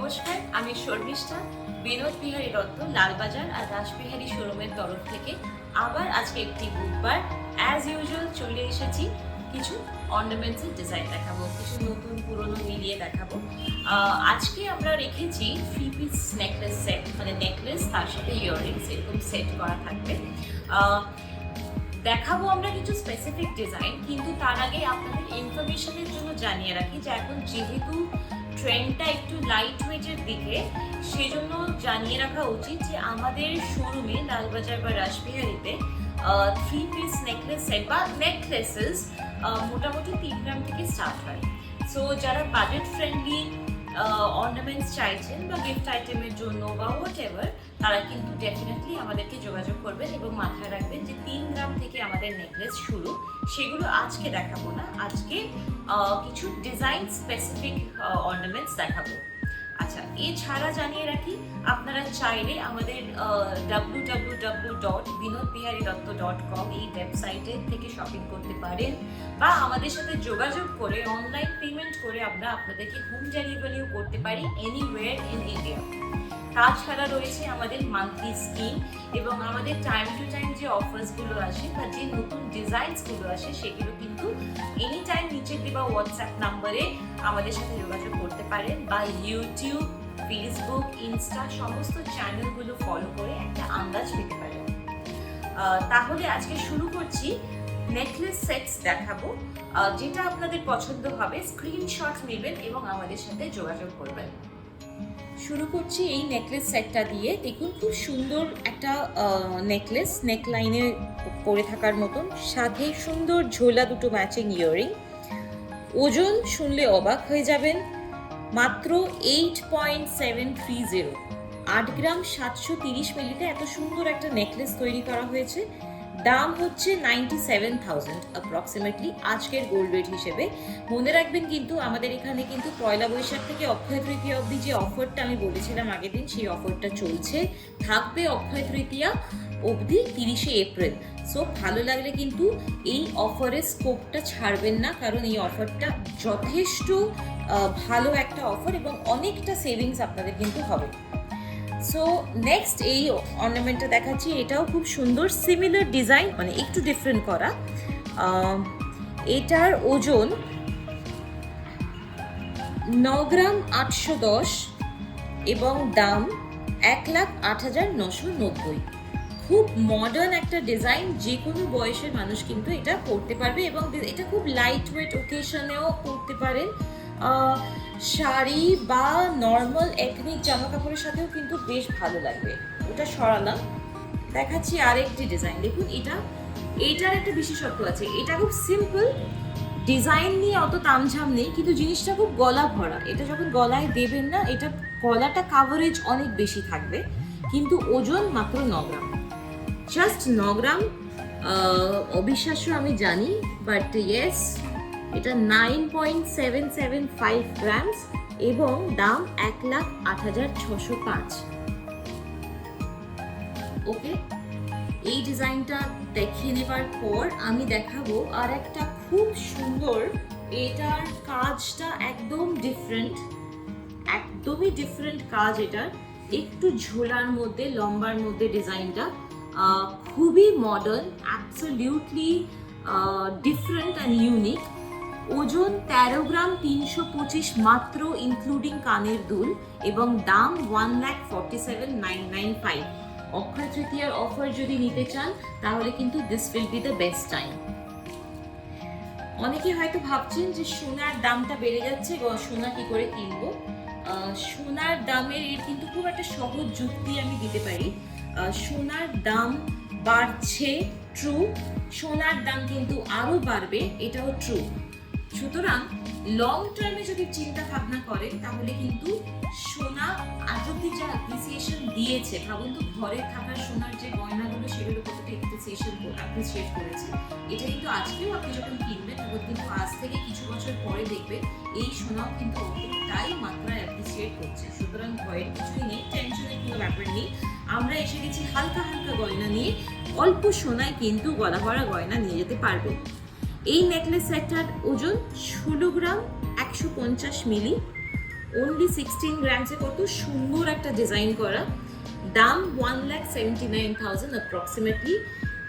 নমস্কার, আমি শর্মিষ্ঠা, বিনোদ বিহারী দত্ত, লালবাজার আর রাসবিহারী শোরুমের তরফ থেকে আবার আজকে একটি বুধবার অ্যাজ ইউজুয়াল চলে এসেছি কিছু অর্নামেন্টসের ডিজাইন দেখাবো, কিছু নতুন পুরনো মিলিয়ে দেখাবো। আজকে আমরা রেখেছি থ্রি পিস নেকলেস সেট মানে নেকলেস তার সাথে ইয়াররিংস এরকম সেট করা থাকবে। দেখাবো আমরা কিছু স্পেসিফিক ডিজাইন কিন্তু তার আগে আপনাদের ইনফরমেশনের জন্য জানিয়ে রাখি যে এখন যেহেতু ট্রেন্ডটা একটু লাইট ওয়েটের দিকে, সেজন্য জানিয়ে রাখা উচিত যে আমাদের শোরুমে লালবাজার বা রাসবিহারিতে থ্রি পিস নেকলেস সেট বা নেকলেসেস মোটামুটি তিন গ্রাম থেকে স্টার্ট হয়। সো যারা বাজেট ফ্রেন্ডলি অর্নামেন্টস চাইছেন বা গিফট আইটেমের জন্য বা হোয়াট এভার তারা কিন্তু ডেফিনেটলি আমাদেরকে যোগাযোগ করবেন এবং মাথায় রাখবেন যে তিন গ্রাম থেকে আমাদের নেকলেস শুরু। সেগুলো আজকে দেখাবো না, আজকে কিছু ডিজাইন স্পেসিফিক অর্নামেন্টস দেখাবো। আচ্ছা এছাড়া জানিয়ে রাখি, আপনারা চাইলে আমাদের W W W dot Binod Bihari Dutta dot com এই ওয়েবসাইটে থেকে শপিং করতে পারেন বা আমাদের সাথে যোগাযোগ করে অনলাইন পেমেন্ট করে আমরা আপনাদেরকে হোম ডেলিভারিও করতে পারি এনিওয়ে ইন ইন্ডিয়া তাছাড়া রয়েছে আমাদের মান্থলি স্কিম এবং আমাদের টাইম টু টাইম যে অফার্সগুলো আসে বা যে নতুন ডিজাইনসগুলো আসে, সেগুলো কিন্তু এনি টাইম নিচে দেওয়া হোয়াটসঅ্যাপ নাম্বারে আমাদের সাথে যোগাযোগ করতে পারেন বা ইউটিউব ফেসবুক ইনস্টা সমস্ত চ্যানেলগুলো ফলো করে একটা আন্দাজ পেতে পারেন। তাহলে আজকে শুরু করছি নেকলেস সেটস দেখাবো। যেটা আপনাদের পছন্দ হবে স্ক্রিনশট নেবেন এবং আমাদের সাথে যোগাযোগ করবেন। শুরু করছি এই নেকলেস সেটটা দিয়ে। দেখুন, খুব সুন্দর একটা নেকলেস নেকলাইনে পরে থাকার মতন। সাথে সুন্দর ঝোলা দুটো ম্যাচিং ইয়ারিং ওজন শুনলে অবাক হয়ে যাবেন। মাত্র eight point seven three zero আট গ্রাম সাতশো তিরিশ মিলিতে এত সুন্দর একটা নেকলেস তৈরি করা হয়েছে। দাম হচ্ছে নাইনটি সেভেন থাউজেন্ড অ্যাপ্রক্সিমেটলি আজকের গোল্ড রেট হিসেবে। মনে রাখবেন কিন্তু আমাদের এখানে কিন্তু পয়লা বৈশাখ থেকে অক্ষয় তৃতীয়া অবধি যে অফারটা আমি বলেছিলাম আগের দিন, সেই অফারটা চলছে। থাকবে অক্ষয় তৃতীয়া অবধি তিরিশে এপ্রিল। সো ভালো লাগলে কিন্তু এই অফারের স্কোপটা ছাড়বেন না, কারণ এই অফারটা যথেষ্ট ভালো একটা অফার এবং অনেকটা সেভিংস আপনাদের কিন্তু হবে। সো নেক্সট এই অর্নামেন্টটা দেখাচ্ছি, এটাও খুব সুন্দর সিমিলার ডিজাইন মানে একটু ডিফারেন্ট করা। এটার ওজন ন গ্রাম আটশো দশ এবং দাম এক লাখ আট হাজার নশো নব্বই। খুব মডার্ন একটা ডিজাইন যে কোনো বয়সের মানুষ কিন্তু এটা পরতে পারবে এবং এটা খুব লাইট ওয়েট ওকেশনেও পরতে পারেন শাড়ি বা নর্মাল এথনিক জামা কাপড়ের সাথেও কিন্তু বেশ ভালো লাগবে। ওটা সরালাম দেখাচ্ছি আরেকটি ডিজাইন দেখুন, এটা, এইটার একটা বিশেষত্ব আছে। এটা খুব সিম্পল ডিজাইন নিয়ে অত তামঝাম নেই, কিন্তু জিনিসটা খুব গলা ভরা। এটা যখন গলায় দেবেন না, এটা গলাটা কাভারেজ অনেক বেশি থাকবে, কিন্তু ওজন মাত্র ন গ্রাম। জাস্ট ন গ্রাম অবিশ্বাস্য আমি জানি বাট ইয়েস এটা nine point seven seven five grams এবং দাম এক লাখ আট হাজার ছশো পাঁচ। ওকে এই ডিজাইনটা দেখে নেবার পর আমি দেখাবো আর একটা খুব সুন্দর, এটার কাজটা একদম ডিফারেন্ট একদমই ডিফারেন্ট কাজ এটার। একটু ঝোলার মধ্যে, লম্বার মধ্যে ডিজাইনটা খুবই modern absolutely different and unique ওজন তেরো গ্রাম তিনশো পঁচিশ মাত্র ইনক্লুডিং কানের দুল, এবং দাম one lakh forty seven nine nine five অক্ষয় তৃতীয়ার অফার যদি নিতে চান, তাহলে কিন্তু this will be the best time অনেকে হয়তো ভাবছেন যে সোনার দামটা বেড়ে যাচ্ছে সোনা কি করে কিনবো? সোনার দামের এর কিন্তু খুব একটা সহজ যুক্তি আমি দিতে পারি। সোনার দাম বাড়ছে ট্রু সোনার দাম কিন্তু আরও বাড়বে, এটাও ট্রু সুতরাং লং টার্মে যদি চিন্তা ভাবনা করেন, তাহলে কিন্তু সোনা আজ অব্দি যা অ্যাপ্রিসিয়েশন দিয়েছে, ভাবুন তো ঘরে থাকা সোনার যে গয়নাগুলো সেগুলো কতটা অ্যাপ্রিসিয়েশন অ্যাপ্রিসিয়েট করেছে। এটা কিন্তু আজকেও আপনি যখন কিনবেন, তখন কিন্তু আজ থেকে কিছু বছর পরে দেখবেন, এই সোনাও কিন্তু অতটাই মাত্রায় অ্যাপ্রিসিয়েট করছে। সুতরাং ভয়ের কিছুই নেই টেনশনের কোনো ব্যাপার নেই। আমরা এসে গেছি হালকা হালকা গয়না নিয়ে, অল্প সোনায় কিন্তু গলা ভরা গয়না নিয়ে যেতে পারবেন এই নেকলেস সেটটার ওজন ষোলো গ্রাম একশো পঞ্চাশ মিলি। অনলি সিক্সটিন গ্রামসে কত সুন্দর একটা ডিজাইন করা। দাম one lakh seventy nine thousand approximately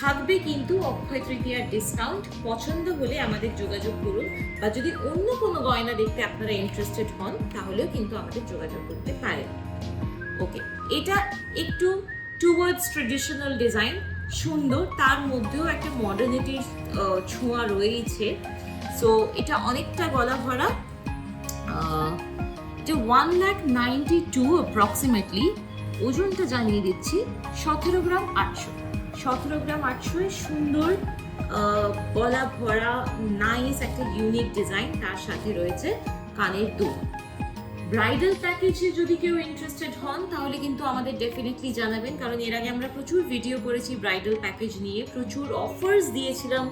থাকবে কিন্তু অক্ষয় তৃতীয়ার ডিসকাউন্ট পছন্দ হলে আমাদের যোগাযোগ করুন। বা যদি অন্য কোনো গয়না দেখতে আপনারা ইন্টারেস্টেড হন, তাহলেও কিন্তু আমাদের যোগাযোগ করতে পারেন। ওকে এটা একটু টুয়ার্ডস ট্রেডিশনাল ডিজাইন সুন্দর, তার মধ্যেও একটা মডার্নিটির ছোঁয়া রয়েছে সো এটা অনেকটা গলা ভরা এটা one lakh ninety two approximately ওজনটা জানিয়ে দিচ্ছি, সতেরো গ্রাম আটশো। সতেরো গ্রাম আটশো সুন্দর গলা ভরা নাইস একটা ইউনিক ডিজাইন তার সাথে রয়েছে কানের দুল। ব্রাইডাল প্যাকেজে যদি কেউ ইন্টারেস্টেড হন, তাহলে কিন্তু আমাদের ডেফিনেটলি জানাবেন। কারণ এর আগে আমরা প্রচুর ভিডিও করেছি ব্রাইডাল প্যাকেজ নিয়ে। প্রচুর অফার্স দিয়েছিলাম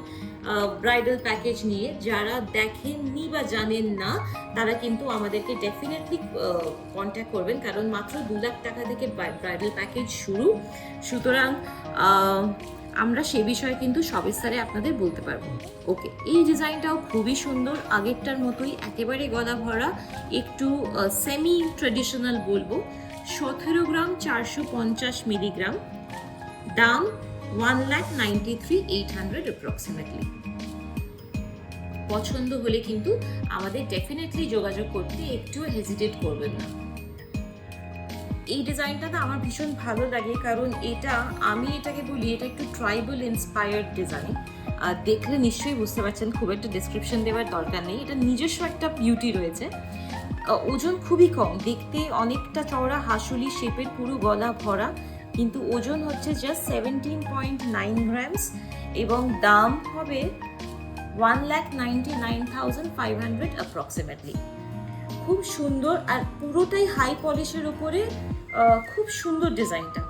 ব্রাইডাল প্যাকেজ নিয়ে। যারা দেখেননি বা জানেন না, তারা কিন্তু আমাদেরকে ডেফিনেটলি কন্ট্যাক্ট করবেন। কারণ মাত্র দু লাখ টাকা থেকে ব্রাইডাল প্যাকেজ শুরু। সুতরাং আমরা সে বিষয়ে কিন্তু সবিস্তারে আপনাদের বলতে পারব। ওকে, এই ডিজাইনটাও খুবই সুন্দর। আগেরটার মতোই একেবারে গলা ভরা, একটু সেমি ট্রেডিশনাল বলব। সতেরো গ্রাম চারশো পঞ্চাশ মিলিগ্রাম। দাম one lakh ninety three eight hundred approximately পছন্দ হলে কিন্তু আমাদের ডেফিনেটলি যোগাযোগ করতে একটু হেজিটেট করবেন না। এই ডিজাইনটাতে আমার ভীষণ ভালো লাগে, কারণ এটা আমি এটাকে বলি, এটা একটু ট্রাইবাল ইন্সপায়ার্ড ডিজাইন আর দেখলে নিশ্চয়ই বুঝতে পারছেন, খুব একটা ডিসক্রিপশন দেওয়ার দরকার নেই। এটা নিজস্ব একটা বিউটি রয়েছে। ওজন খুবই কম। দেখতে অনেকটা চওড়া, হাসুলি শেপের পুরো গলা ভরা, কিন্তু ওজন হচ্ছে just seventeen point nine grams এবং দাম হবে one lakh ninety nine thousand five hundred approximately খুব সুন্দর আর পুরোটাই হাই পলিশের উপরে খুব সুন্দর ডিজাইনটা।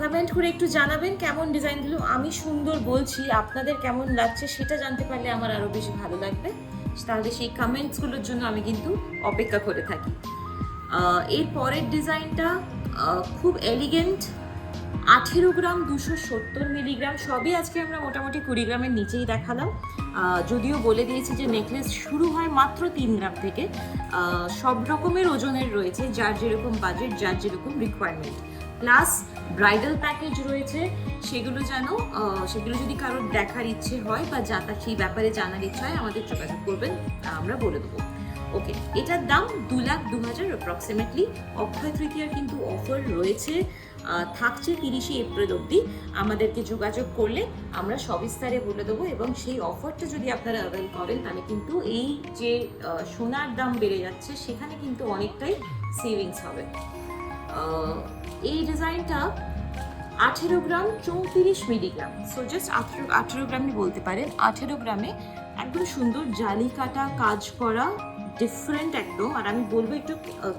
কমেন্ট করে একটু জানাবেন কেমন ডিজাইন দিল। আমি সুন্দর বলছি, আপনাদের কেমন লাগছে সেটা জানতে পারলে আমার আরও বেশি ভালো লাগবে। তাহলে সেই কমেন্টসগুলোর জন্য আমি কিন্তু অপেক্ষা করে থাকি। এর পরের ডিজাইনটা খুব এলিগেন্ট আঠেরো গ্রাম দুশো সত্তর মিলিগ্রাম, সবই আজকে আমরা মোটামুটি কুড়ি গ্রামের নিচেই দেখালাম। যদিও বলে দিয়েছি যে নেকলেস শুরু হয় মাত্র তিন গ্রাম থেকে। সব রকমের ওজনের রয়েছে, যার যেরকম বাজেট যার যেরকম রিকোয়ারমেন্ট প্লাস ব্রাইডাল প্যাকেজ রয়েছে, সেগুলো যেন সেগুলো যদি কারোর দেখার ইচ্ছে হয় বা যা তার সেই ব্যাপারে জানার ইচ্ছে হয়, আমাদের যোগাযোগ করবেন, আমরা বলে দেবো। ওকে এটার দাম দু লাখ দু হাজার অ্যাপ্রক্সিমেটলি অক্ষয় তৃতীয়ার কিন্তু অফার রয়েছে। থাকছে তিরিশে এপ্রিল অবধি। আমাদেরকে যোগাযোগ করলে আমরা সবিস্তারে বলে দেবো এবং সেই অফারটা যদি আপনারা অ্যাভেল করেন, তাহলে কিন্তু এই যে সোনার দাম বেড়ে যাচ্ছে, সেখানে কিন্তু অনেকটাই সেভিংস হবে। এই ডিজাইনটা আঠেরো গ্রাম চৌত্রিশ মিলিগ্রাম। সো জাস্ট আঠেরো আঠেরো গ্রামই বলতে পারেন। আঠেরো গ্রামে একদম সুন্দর জালি কাটা, কাজ করা ডিফারেন্ট একদম। আর আমি বলব একটু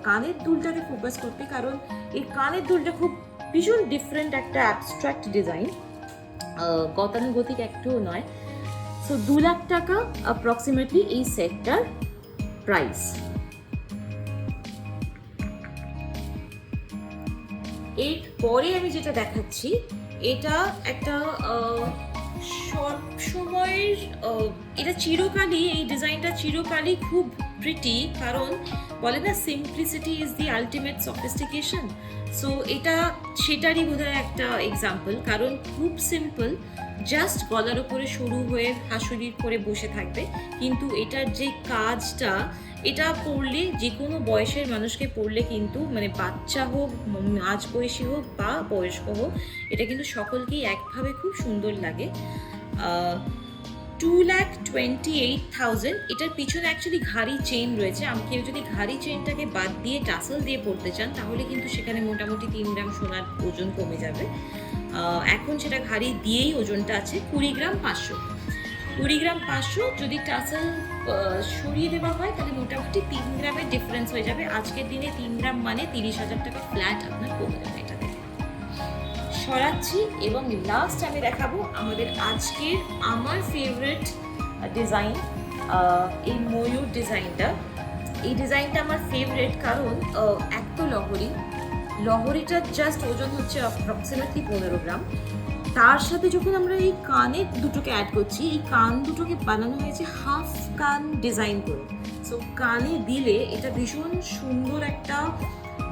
কানের দুলটাকে ফোকাস করতে, কারণ এই কানের দুলটা খুব ভীষণ ডিফারেন্ট একটা অ্যাবস্ট্রাক্ট ডিজাইন গতানুগতিক একটুও নয়। সো দু লাখ টাকা অ্যাপ্রক্সিমেটলি এই সেটটার প্রাইস এর পরে আমি যেটা দেখাচ্ছি, এটা একটা সব সময়ের এটা চিরকালই, এই ডিজাইনটা চিরকালই খুব প্রিটি কারণ বলে না simplicity is the ultimate sophistication so এটা, সেটারই বোধহয় একটা এক্সাম্পল কারণ খুব সিম্পল জাস্ট গলার উপরে সরু হয়ে হাসুলির করে বসে থাকবে, কিন্তু এটার যে কাজটা, এটা পড়লে যে কোনো বয়সের মানুষকে পড়লে কিন্তু মানে বাচ্চা হোক মাঝ বয়সী হোক বা বয়স্ক হোক, এটা কিন্তু সকলকেই একভাবে খুব সুন্দর লাগে। Two lakh twenty eight thousand এটার পিছনে অ্যাকচুয়ালি ঘাড়ি চেইন রয়েছে। আমি কেউ যদি ঘাড়ি চেইনটাকে বাদ দিয়ে টাসেল দিয়ে পড়তে চান, তাহলে কিন্তু সেখানে মোটামুটি তিন গ্রাম সোনার ওজন কমে যাবে। এখন সেটা ঘাড়ি দিয়েই ওজনটা আছে কুড়ি গ্রাম পাঁচশো। কুড়ি গ্রাম পাঁচশো যদি টাসেল সরিয়ে দেওয়া হয়, তাহলে মোটামুটি তিন গ্রামের ডিফারেন্স হয়ে যাবে। আজকের দিনে তিন গ্রাম মানে তিরিশ হাজার টাকা ফ্ল্যাট আপনার কমে যাবে এটা। সরাচ্ছি এবং লাস্ট আমি দেখাবো আমাদের আজকের আমার ফেভারিট ডিজাইন এই ময়ূর ডিজাইনটা এই ডিজাইনটা আমার ফেভারিট কারণ এক তো লহরি। লহরিটার জাস্ট ওজন হচ্ছে অ্যাপ্রক্সিমেটলি পনেরো গ্রাম। তার সাথে যখন আমরা এই কানের দুটোকে অ্যাড করছি, এই কান দুটোকে বানানো হয়েছে হাফ কান ডিজাইন করে। সো কানে দিলে এটা ভীষণ সুন্দর একটা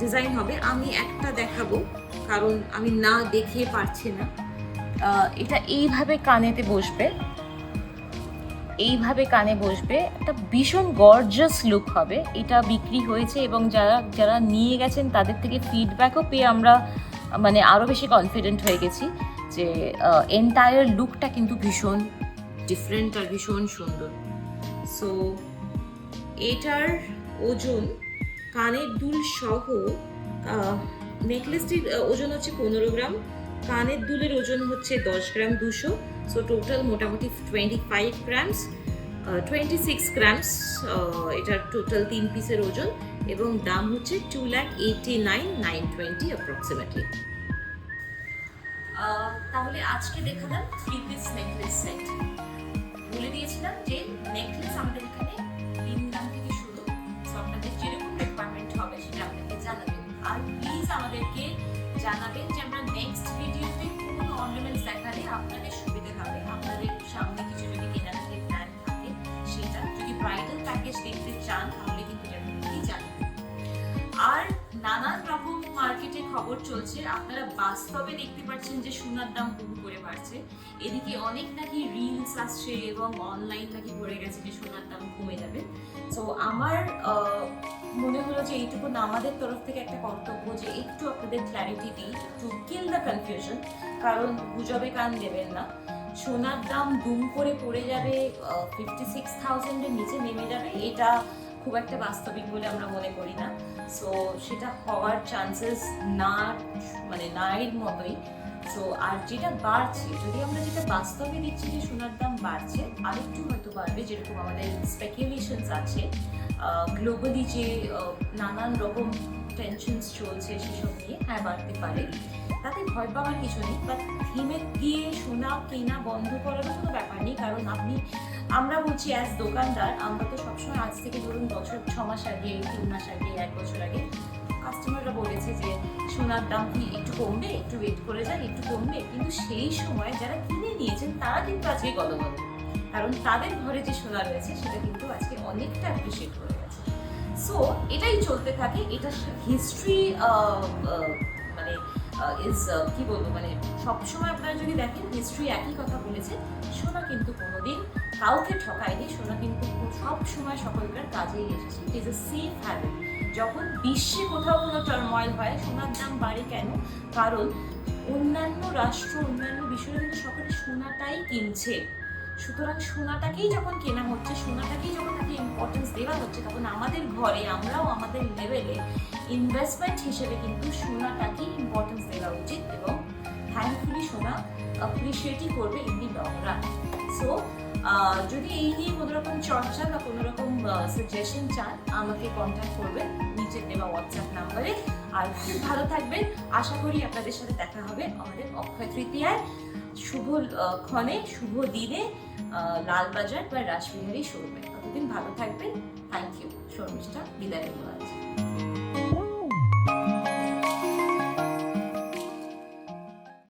ডিজাইন হবে। আমি একটা দেখাবো। কারণ আমি না দেখে পারছি না। এটা এইভাবে কানেতে বসবে, এইভাবে কানে বসবে, একটা ভীষণ গর্জাস লুক হবে। এটা বিক্রি হয়েছে এবং যারা যারা নিয়ে গেছেন তাদের থেকে ফিডব্যাকও পেয়ে আমরা মানে আরও বেশি কনফিডেন্ট হয়ে গেছি যে এন্টায়ার লুকটা কিন্তু ভীষণ ডিফারেন্ট আর ভীষণ সুন্দর। সো এটার ওজন, কানের দুল সহ নেকলেসটির ওজন হচ্ছে পনেরো গ্রাম, কানের দুলের ওজন হচ্ছে দশ গ্রাম দুশো সো টোটাল মোটামুটি twenty five grams twenty six grams এটার টোটাল তিন পিসের ওজন, এবং দাম হচ্ছে two lakh eighty nine nine twenty approximately তাহলে আজকে দেখালাম থ্রি পিস নেকলেস সেট বলে দিয়েছিলাম যে নেকলেস আমাদের এখানে তিন দাম জানাবেন যে আমরা নেক্সট ভিডিওতে কোন অর্নামেন্টস দেখালে আপনাদের সুবিধা হবে। আপনাদের সামনে কিছু যদি কেনাকাটির প্ল্যান থাকে, সেটা যদি ব্রাইডাল প্যাকেজ দেখতে চান, তাহলে কিন্তু জানাবেন। আর নানান রকম খবর চলছে, আপনারা বাস্তবে দেখতে পাচ্ছেন যে সোনার দাম হুম করে বাড়ছে। এদিকে অনেক নাকি রিলস আসছে এবং অনলাইন নাকি পড়ে গেছে যে সোনার দাম কমে যাবে। তো আমার মনে হলো যে এইটুকু আমাদের তরফ থেকে একটা কর্তব্য যে একটু আপনাদের ক্ল্যারিটি দিই টু কিল দ্য কনফিউশন কারণ গুজবে কান দেবেন না। সোনার দাম দুম করে পড়ে যাবে ফিফটি সিক্স থাউজেন্ডের নিচে নেমে যাবে, এটা খুব একটা বাস্তবিক বলে আমরা মনে করি না। সো সেটা হওয়ার চান্সেস না মানে না এর মতোই। সো আর যেটা বাড়ছে, যদি আমরা যেটা বাস্তবে দিচ্ছি যে সোনার দাম বাড়ছে, আরেকটু হয়তো বাড়বে, যেরকম আমাদের স্পেকুলেশনস আছে। গ্লোবালি যে নানান রকম টেনশনস চলছে সেসব নিয়ে হ্যাঁ বাড়তে পারে। তাতে ভয় পাওয়ার কিছু নেই বাট থিমে দিয়ে সোনা কেনা বন্ধ করারও কোনো ব্যাপার নেই, কারণ আপনি আমরা বলছি অ্যাজ দোকানদার, আমরা তো সবসময় আজ থেকে ধরুন বছর, ছ মাস আগে, তিন মাস আগে, এক বছর আগে কাস্টমাররা বলেছে যে, সোনার দাম কি একটু কমবে? একটু ওয়েট করে যান একটু কমবে? কিন্তু সেই সময় যারা কিনে নিয়েছেন, তারা কিন্তু আজকে গলগল কারণ তাদের ঘরে যে সোনা রয়েছে, সেটা কিন্তু আজকে অনেকটা অ্যাপ্রিসিয়েট করে গেছে। সো এটাই চলতে থাকে। এটা হিস্ট্রি মানে ইজ কি বলব? মানে সবসময় আপনারা যদি দেখেন হিস্ট্রি একই কথা বলেছে। সোনা কিন্তু কোনোদিন কাউকে ঠকায়নি, সোনা কিন্তু সব সময় সকলকার কাজেই এসেছে। It is a safe habit যখন বিশ্বে কোথাও কোনো টার্ময়েল হয়, সোনার দাম বাড়ে কেন? কারণ অন্যান্য রাষ্ট্র, অন্যান্য বিষয়ে কিন্তু সকলে সোনাটাই কিনছে। সুতরাং সোনাটাকেই যখন কেনা হচ্ছে, সোনাটাকেই যখন তাকে ইম্পর্টেন্স দেওয়া হচ্ছে, তখন আমাদের ঘরে আমরাও আমাদের লেভেলে ইনভেস্টমেন্ট হিসেবে কিন্তু সোনাটাকেই ইম্পর্টেন্স দেওয়া উচিত এবং থ্যাঙ্কফুলি সোনা অ্যাপ্রিসিয়েটই করবে in the long run so যদি এই নিয়ে কোনো রকম চর্চা বা কোনো রকম সাজেশন চান, আমাকে কন্ট্যাক্ট করবেন নিচে দেওয়া হোয়াটসঅ্যাপ নাম্বারে আর খুব ভালো থাকবেন। আশা করি আপনাদের সাথে দেখা হবে আমাদের অক্ষয় তৃতীয়ায়। শুভ ক্ষণে, শুভ দিনে লালবাজার বা রাসবিহারী শোরুমে। ততদিন ভালো থাকবেন। থ্যাংক ইউ শর্মিষ্ঠা, বিদায় আজ